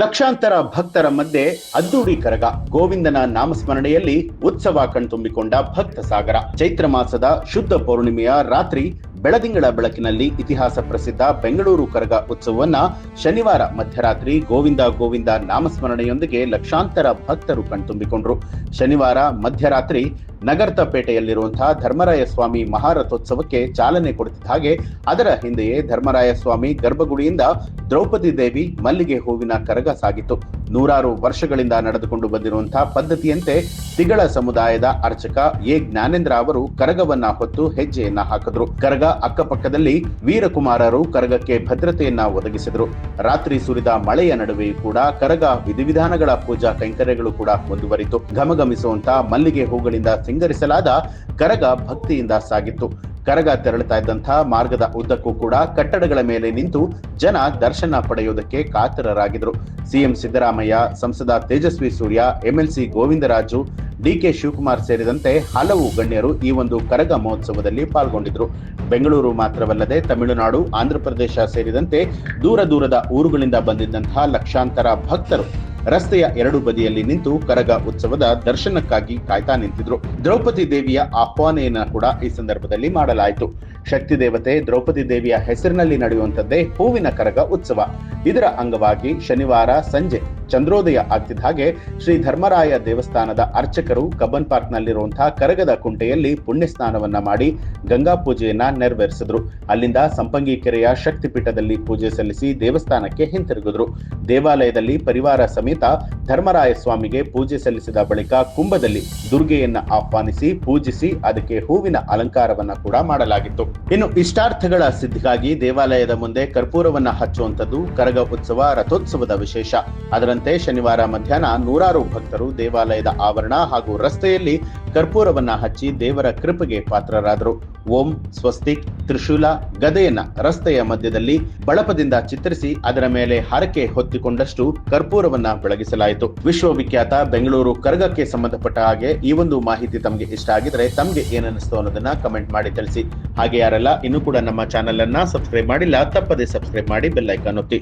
ಲಕ್ಷಾಂತರ ಭಕ್ತರ ಮಧ್ಯೆ ಅದ್ದೂರಿ ಕರಗ. ಗೋವಿಂದನ ನಾಮಸ್ಮರಣೆಯಲ್ಲಿ ಉತ್ಸವ ಕಣ್ತುಂಬಿಕೊಂಡ ಭಕ್ತ ಸಾಗರ. ಚೈತ್ರ ಮಾಸದ ಶುದ್ಧ ಪೌರ್ಣಿಮೆಯ ರಾತ್ರಿ ಬೆಳದಿಂಗಳ ಬೆಳಕಿನಲ್ಲಿ ಇತಿಹಾಸ ಪ್ರಸಿದ್ಧ ಬೆಂಗಳೂರು ಕರಗ ಉತ್ಸವವನ್ನ ಶನಿವಾರ ಮಧ್ಯರಾತ್ರಿ ಗೋವಿಂದ ಗೋವಿಂದ ನಾಮಸ್ಮರಣೆಯೊಂದಿಗೆ ಲಕ್ಷಾಂತರ ಭಕ್ತರು ಕಣ್ತುಂಬಿಕೊಂಡ್ರು. ಶನಿವಾರ ಮಧ್ಯರಾತ್ರಿ ನಗರ್ತಪೇಟೆಯಲ್ಲಿರುವಂತಹ ಧರ್ಮರಾಯ ಸ್ವಾಮಿ ಮಹಾರಥೋತ್ಸವಕ್ಕೆ ಚಾಲನೆ ಕೊಡುತ್ತಿದ್ದ ಹಾಗೆ, ಅದರ ಹಿಂದೆಯೇ ಧರ್ಮರಾಯ ಸ್ವಾಮಿ ಗರ್ಭಗುಡಿಯಿಂದ ದ್ರೌಪದಿ ದೇವಿ ಮಲ್ಲಿಗೆ ಹೂವಿನ ಕರಗ ಸಾಗಿತು. ನೂರಾರು ವರ್ಷಗಳಿಂದ ನಡೆದುಕೊಂಡು ಬಂದಿರುವಂತಹ ಪದ್ಧತಿಯಂತೆ ತಿಗಳ ಸಮುದಾಯದ ಅರ್ಚಕ ಎ. ಜ್ಞಾನೇಂದ್ರ ಅವರು ಕರಗವನ್ನ ಹೊತ್ತು ಹೆಜ್ಜೆಯನ್ನ ಹಾಕಿದ್ರು. ಕರಗ ಅಕ್ಕಪಕ್ಕದಲ್ಲಿ ವೀರಕುಮಾರರು ಕರಗಕ್ಕೆ ಭದ್ರತೆಯನ್ನ ಒದಗಿಸಿದ್ರು. ರಾತ್ರಿ ಸುರಿದ ಮಳೆಯ ನಡುವೆಯೂ ಕೂಡ ಕರಗ ವಿಧಿವಿಧಾನಗಳ ಪೂಜಾ ಕೈಂಕರ್ಯಗಳು ಕೂಡ ಮುಂದುವರಿತು. ಘಮಘಮಿಸುವಂತಹ ಮಲ್ಲಿಗೆ ಹೂಗಳಿಂದ ಸಿಂಗರಿಸಲಾದ ಕರಗ ಭಕ್ತಿಯಿಂದ ಸಾಗಿತ್ತು. ಕರಗ ತೆರಳುತ್ತಾ ಇದ್ದಂತಹ ಮಾರ್ಗದ ಉದ್ದಕ್ಕೂ ಕೂಡ ಕಟ್ಟಡಗಳ ಮೇಲೆ ನಿಂತು ಜನ ದರ್ಶನ ಪಡೆಯುವುದಕ್ಕೆ ಕಾತರರಾಗಿದ್ರು ಸಿಎಂ ಸಿದ್ದರಾಮಯ್ಯ, ಸಂಸದ ತೇಜಸ್ವಿ ಸೂರ್ಯ, ಎಂಎಲ್ಸಿ ಗೋವಿಂದರಾಜು, ಡಿಕೆ ಶಿವಕುಮಾರ್ ಸೇರಿದಂತೆ ಹಲವು ಗಣ್ಯರು ಈ ಒಂದು ಕರಗ ಮಹೋತ್ಸವದಲ್ಲಿ ಪಾಲ್ಗೊಂಡಿದ್ರು ಬೆಂಗಳೂರು ಮಾತ್ರವಲ್ಲದೆ ತಮಿಳುನಾಡು ಆಂಧ್ರಪ್ರದೇಶ ಸೇರಿದಂತೆ ದೂರ ದೂರದ ಊರುಗಳಿಂದ ಬಂದಿದ್ದಂತಹ ಲಕ್ಷಾಂತರ ಭಕ್ತರು ರಸ್ತೆಯ ಎರಡು ಬದಿಯಲ್ಲಿ ನಿಂತು ಕರಗ ಉತ್ಸವದ ದರ್ಶನಕ್ಕಾಗಿ ಕಾಯ್ತಾ ನಿಂತಿದ್ರು. ದ್ರೌಪದಿ ದೇವಿಯ ಆಹ್ವಾನೆಯನ್ನ ಕೂಡ ಈ ಸಂದರ್ಭದಲ್ಲಿ ಮಾಡಲಾಯಿತು. ಶಕ್ತಿ ದೇವತೆ ದ್ರೌಪದಿ ದೇವಿಯ ಹೆಸರಿನಲ್ಲಿ ನಡೆಯುವಂತದ್ದೇ ಹೂವಿನ ಕರಗ ಉತ್ಸವ. ಇದರ ಅಂಗವಾಗಿ ಶನಿವಾರ ಸಂಜೆ ಚಂದ್ರೋದಯ ಆಗ್ತಿದ್ದ ಹಾಗೆ ಶ್ರೀ ಧರ್ಮರಾಯ ದೇವಸ್ಥಾನದ ಅರ್ಚಕರು ಕಬ್ಬನ್ ಪಾರ್ಕ್ ನಲ್ಲಿರುವಂತಹ ಕರಗದ ಕುಂಟೆಯಲ್ಲಿ ಪುಣ್ಯ ಸ್ನಾನವನ್ನ ಮಾಡಿ ಗಂಗಾ ಪೂಜೆಯನ್ನ ನೆರವೇರಿಸಿದ್ರು. ಅಲ್ಲಿಂದ ಸಂಪಂಗಿ ಕೆರೆಯ ಶಕ್ತಿಪೀಠದಲ್ಲಿ ಪೂಜೆ ಸಲ್ಲಿಸಿ ದೇವಸ್ಥಾನಕ್ಕೆ ಹಿಂತಿರುಗಿದ್ರು. ದೇವಾಲಯದಲ್ಲಿ ಪರಿವಾರ ಸಮೇತ ಧರ್ಮರಾಯ ಸ್ವಾಮಿಗೆ ಪೂಜೆ ಸಲ್ಲಿಸಿದ ಬಳಿಕ ಕುಂಭದಲ್ಲಿ ದುರ್ಗೆಯನ್ನ ಆಹ್ವಾನಿಸಿ ಪೂಜಿಸಿ ಅದಕ್ಕೆ ಹೂವಿನ ಅಲಂಕಾರವನ್ನ ಕೂಡ ಮಾಡಲಾಗಿತ್ತು. ಇನ್ನು ಇಷ್ಟಾರ್ಥಗಳ ಸಿದ್ಧಿಗಾಗಿ ದೇವಾಲಯದ ಮುಂದೆ ಕರ್ಪೂರವನ್ನ ಹಚ್ಚುವಂತದ್ದು ಕರಗ ಉತ್ಸವ, ರಥೋತ್ಸವದ ವಿಶೇಷ. ಅದರಂತೆ ಶನಿವಾರ ಮಧ್ಯಾಹ್ನ ನೂರಾರು ಭಕ್ತರು ದೇವಾಲಯದ ಆವರಣ ಹಾಗೂ ರಸ್ತೆಯಲ್ಲಿ ಕರ್ಪೂರವನ್ನ ಹಚ್ಚಿ ದೇವರ ಕೃಪೆಗೆ ಪಾತ್ರರಾದರು. ಓಂ ಸ್ವಸ್ತಿಕ್ ತ್ರಿಶೂಲ ಗದೆಯನ್ನ ರಸ್ತೆಯ ಮಧ್ಯದಲ್ಲಿ ಬಳಪದಿಂದ ಚಿತ್ರಿಸಿ ಅದರ ಮೇಲೆ ಹರಕೆ ಹೊತ್ತಿಕೊಂಡಷ್ಟು ಕರ್ಪೂರವನ್ನ ಬೆಳಗಿಸಲಾಯಿತು. ವಿಶ್ವವಿಖ್ಯಾತ ಬೆಂಗಳೂರು ಕರಗಕ್ಕೆ ಸಂಬಂಧಪಟ್ಟ ಹಾಗೆ ಈ ಒಂದು ಮಾಹಿತಿ ತಮಗೆ ಇಷ್ಟ ಆಗಿದ್ರೆ ತಮಗೆ ಏನನ್ನಿಸ್ತು ಅನ್ನೋದನ್ನ ಕಮೆಂಟ್ ಮಾಡಿ ತಿಳಿಸಿ. ಹಾಗೆ ಯಾರೆಲ್ಲ, ಇನ್ನೂ ಕೂಡ ನಮ್ಮ ಚಾನೆಲ್ ಅನ್ನ ಸಬ್ಸ್ಕ್ರೈಬ್ ಮಾಡಿಲ್ಲ, ತಪ್ಪದೆ ಸಬ್ಸ್ಕ್ರೈಬ್ ಮಾಡಿ ಬೆಲ್ ಐಕಾನ್ ಒತ್ತಿ.